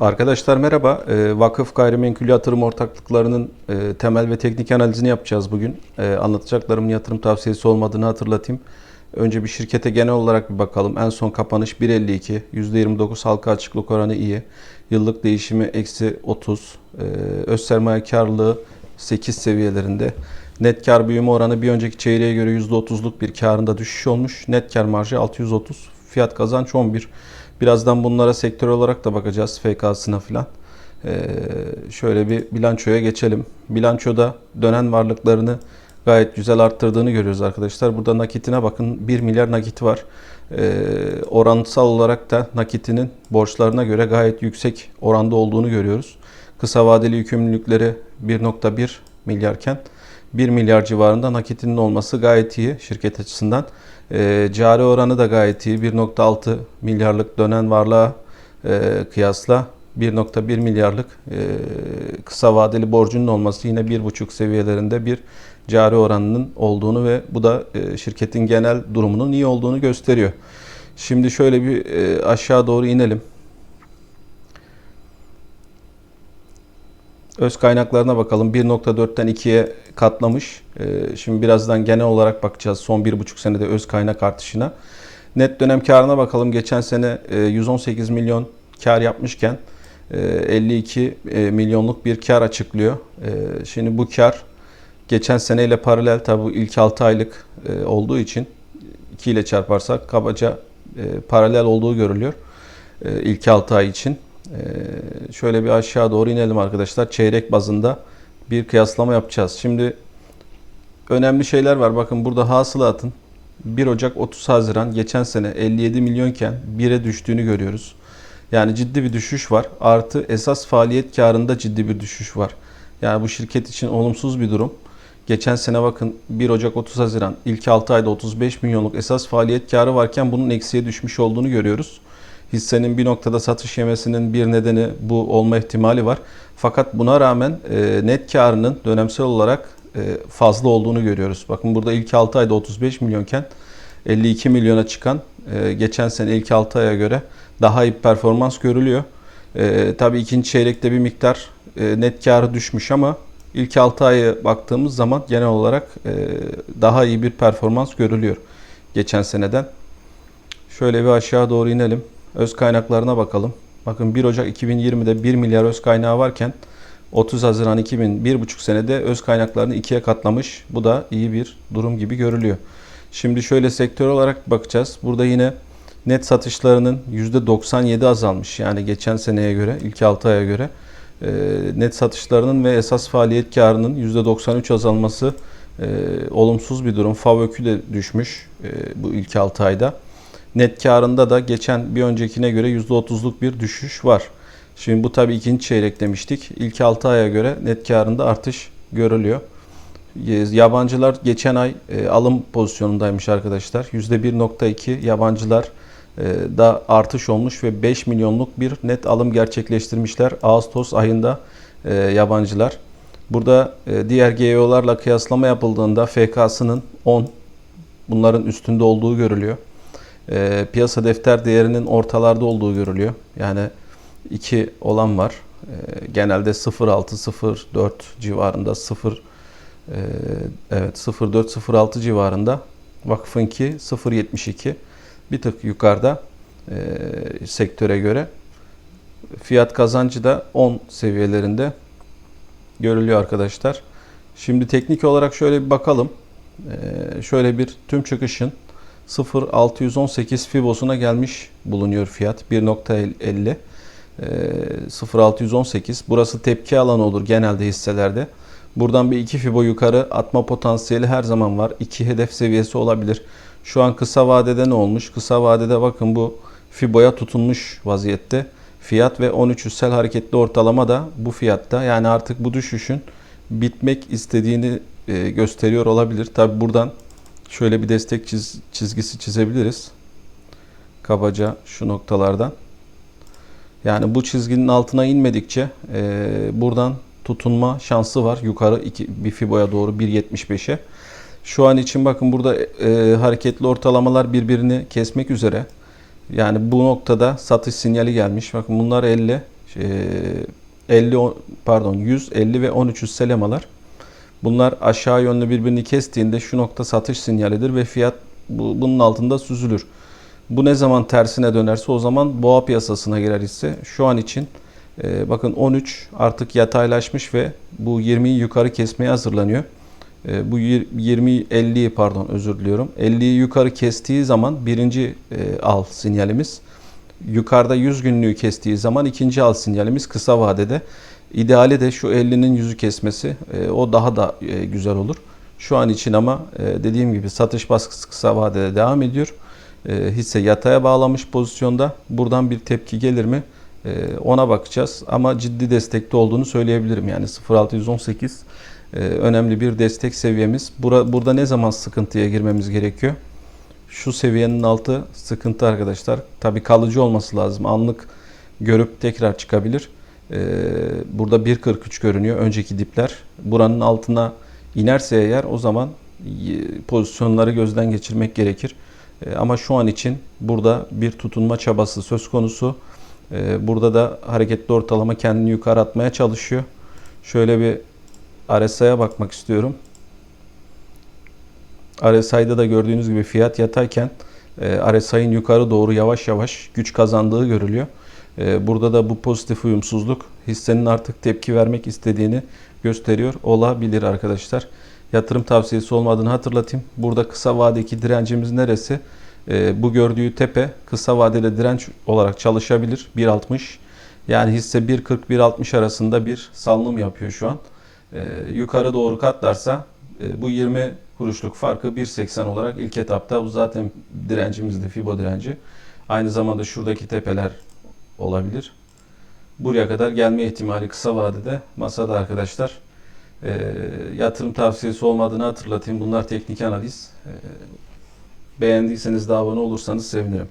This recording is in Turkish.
Arkadaşlar merhaba. Ee, Vakıf Gayrimenkul Yatırım Ortaklıklarının e, temel ve teknik analizini yapacağız bugün. Ee, Anlatacaklarımın yatırım tavsiyesi olmadığını hatırlatayım. Önce bir şirkete genel olarak bir bakalım. En son kapanış 1.52. %29 halka açıklık oranı iyi. Yıllık değişimi eksi 30. Ee, Öz sermaye karlılığı 8 seviyelerinde. Net kar büyüme oranı bir önceki çeyreğe göre %30'luk bir karında düşüş olmuş. Net kar marjı 630. Fiyat kazanç 11. Birazdan bunlara sektör olarak da bakacağız FK'sına falan. Ee, şöyle bir bilançoya geçelim. Bilançoda dönen varlıklarını gayet güzel arttırdığını görüyoruz arkadaşlar. Burada nakitine bakın 1 milyar nakit var. Ee, oransal olarak da nakitinin borçlarına göre gayet yüksek oranda olduğunu görüyoruz. Kısa vadeli yükümlülükleri 1.1 milyarken 1 milyar civarında nakitinin olması gayet iyi şirket açısından. E, cari oranı da gayet iyi. 1.6 milyarlık dönen varlığa e, kıyasla 1.1 milyarlık e, kısa vadeli borcunun olması yine 1.5 seviyelerinde bir cari oranının olduğunu ve bu da e, şirketin genel durumunun iyi olduğunu gösteriyor. Şimdi şöyle bir e, aşağı doğru inelim. Öz kaynaklarına bakalım. 1.4'ten 2'ye katlamış. Ee, Şimdi birazdan genel olarak bakacağız son 1,5 senede öz kaynak artışına. Net dönem karına bakalım. Geçen sene e, 118 milyon kar yapmışken e, 52 e, milyonluk bir kar açıklıyor. E, Şimdi bu kar geçen seneyle paralel tabi ilk 6 aylık e, olduğu için 2 ile çarparsak kabaca e, paralel olduğu görülüyor. E, ilk 6 ay için. Ee, şöyle bir aşağı doğru inelim arkadaşlar. Çeyrek bazında bir kıyaslama yapacağız. Şimdi önemli şeyler var. Bakın burada hasılatın 1 Ocak 30 Haziran geçen sene 57 milyonken 1'e düştüğünü görüyoruz. Yani ciddi bir düşüş var. Artı esas faaliyet karında ciddi bir düşüş var. Yani bu şirket için olumsuz bir durum. Geçen sene bakın 1 Ocak 30 Haziran ilk 6 ayda 35 milyonluk esas faaliyet karı varken bunun eksiye düşmüş olduğunu görüyoruz hissenin bir noktada satış yemesinin bir nedeni bu olma ihtimali var. Fakat buna rağmen e, net karının dönemsel olarak e, fazla olduğunu görüyoruz. Bakın burada ilk 6 ayda 35 milyonken 52 milyona çıkan e, geçen sene ilk 6 aya göre daha iyi performans görülüyor. E, tabii ikinci çeyrekte bir miktar e, net karı düşmüş ama ilk 6 aya baktığımız zaman genel olarak e, daha iyi bir performans görülüyor geçen seneden. Şöyle bir aşağı doğru inelim. Öz kaynaklarına bakalım. Bakın 1 Ocak 2020'de 1 milyar öz kaynağı varken 30 Haziran 2000 1,5 senede öz kaynaklarını ikiye katlamış. Bu da iyi bir durum gibi görülüyor. Şimdi şöyle sektör olarak bakacağız. Burada yine net satışlarının %97 azalmış. Yani geçen seneye göre, ilk 6 aya göre e, net satışlarının ve esas faaliyet karının %93 azalması e, olumsuz bir durum. FAVÖK'ü de düşmüş e, bu ilk 6 ayda. Net karında da geçen bir öncekine göre %30'luk bir düşüş var. Şimdi bu tabii ikinci çeyrek demiştik. İlk 6 aya göre net karında artış görülüyor. Yabancılar geçen ay e, alım pozisyonundaymış arkadaşlar. %1.2 yabancılar e, da artış olmuş ve 5 milyonluk bir net alım gerçekleştirmişler Ağustos ayında e, yabancılar. Burada diğer GEO'larla kıyaslama yapıldığında FK'sının 10 bunların üstünde olduğu görülüyor e, piyasa defter değerinin ortalarda olduğu görülüyor. Yani iki olan var. E, genelde 0.6-0.4 civarında 0 e, evet 0.4-0.6 civarında. Vakfınki 0.72 bir tık yukarıda e, sektöre göre. Fiyat kazancı da 10 seviyelerinde görülüyor arkadaşlar. Şimdi teknik olarak şöyle bir bakalım. E, şöyle bir tüm çıkışın 0.618 fibosuna gelmiş bulunuyor fiyat 1.50 0.618 burası tepki alanı olur genelde hisselerde. Buradan bir 2 fibo yukarı atma potansiyeli her zaman var. 2 hedef seviyesi olabilir. Şu an kısa vadede ne olmuş? Kısa vadede bakın bu fiboya tutunmuş vaziyette. Fiyat ve 13 üstel hareketli ortalama da bu fiyatta. Yani artık bu düşüşün bitmek istediğini e, gösteriyor olabilir. Tabi buradan Şöyle bir destek çiz, çizgisi çizebiliriz. Kabaca şu noktalardan. Yani bu çizginin altına inmedikçe e, buradan tutunma şansı var. Yukarı iki, bir fiboya doğru 1.75'e. Şu an için bakın burada e, hareketli ortalamalar birbirini kesmek üzere. Yani bu noktada satış sinyali gelmiş. Bakın bunlar 50. e, 50 o- pardon 100, 50 ve 13 hisselemalar. Bunlar aşağı yönlü birbirini kestiğinde şu nokta satış sinyalidir ve fiyat bu, bunun altında süzülür. Bu ne zaman tersine dönerse o zaman boğa piyasasına girer hisse. Şu an için e, bakın 13 artık yataylaşmış ve bu 20'yi yukarı kesmeye hazırlanıyor. E, bu yir- 20 50'yi pardon özür diliyorum. 50'yi yukarı kestiği zaman birinci e, al sinyalimiz. Yukarıda 100 günlüğü kestiği zaman ikinci al sinyalimiz kısa vadede. İdeali de şu 50'nin yüzü kesmesi. E, o daha da e, güzel olur. Şu an için ama e, dediğim gibi satış baskısı kısa vadede devam ediyor. Hisse yataya bağlamış pozisyonda. Buradan bir tepki gelir mi? Ona bakacağız. Ama ciddi destekte olduğunu söyleyebilirim. Yani 0.618 e, önemli bir destek seviyemiz. Bura, burada ne zaman sıkıntıya girmemiz gerekiyor? Şu seviyenin altı sıkıntı arkadaşlar. Tabi kalıcı olması lazım. Anlık görüp tekrar çıkabilir. Ee, burada 1.43 görünüyor. Önceki dipler. Buranın altına inerse eğer o zaman y- pozisyonları gözden geçirmek gerekir. Ee, ama şu an için burada bir tutunma çabası söz konusu. Ee, burada da hareketli ortalama kendini yukarı atmaya çalışıyor. Şöyle bir RSI'ye bakmak istiyorum. RSI'da da gördüğünüz gibi fiyat yatayken e, RSI'nin yukarı doğru yavaş yavaş güç kazandığı görülüyor. E, Burada da bu pozitif uyumsuzluk hissenin artık tepki vermek istediğini gösteriyor olabilir arkadaşlar. Yatırım tavsiyesi olmadığını hatırlatayım. Burada kısa vadedeki direncimiz neresi? E, Bu gördüğü tepe kısa vadede direnç olarak çalışabilir. 1.60 yani hisse 1.40-1.60 arasında bir salınım yapıyor şu an. E, Yukarı doğru katlarsa e, bu 20 kuruşluk farkı 1.80 olarak ilk etapta bu zaten direncimizde Fibo direnci. Aynı zamanda şuradaki tepeler olabilir. Buraya kadar gelme ihtimali kısa vadede masada arkadaşlar. E, yatırım tavsiyesi olmadığını hatırlatayım. Bunlar teknik analiz. E, beğendiyseniz de abone olursanız sevinirim.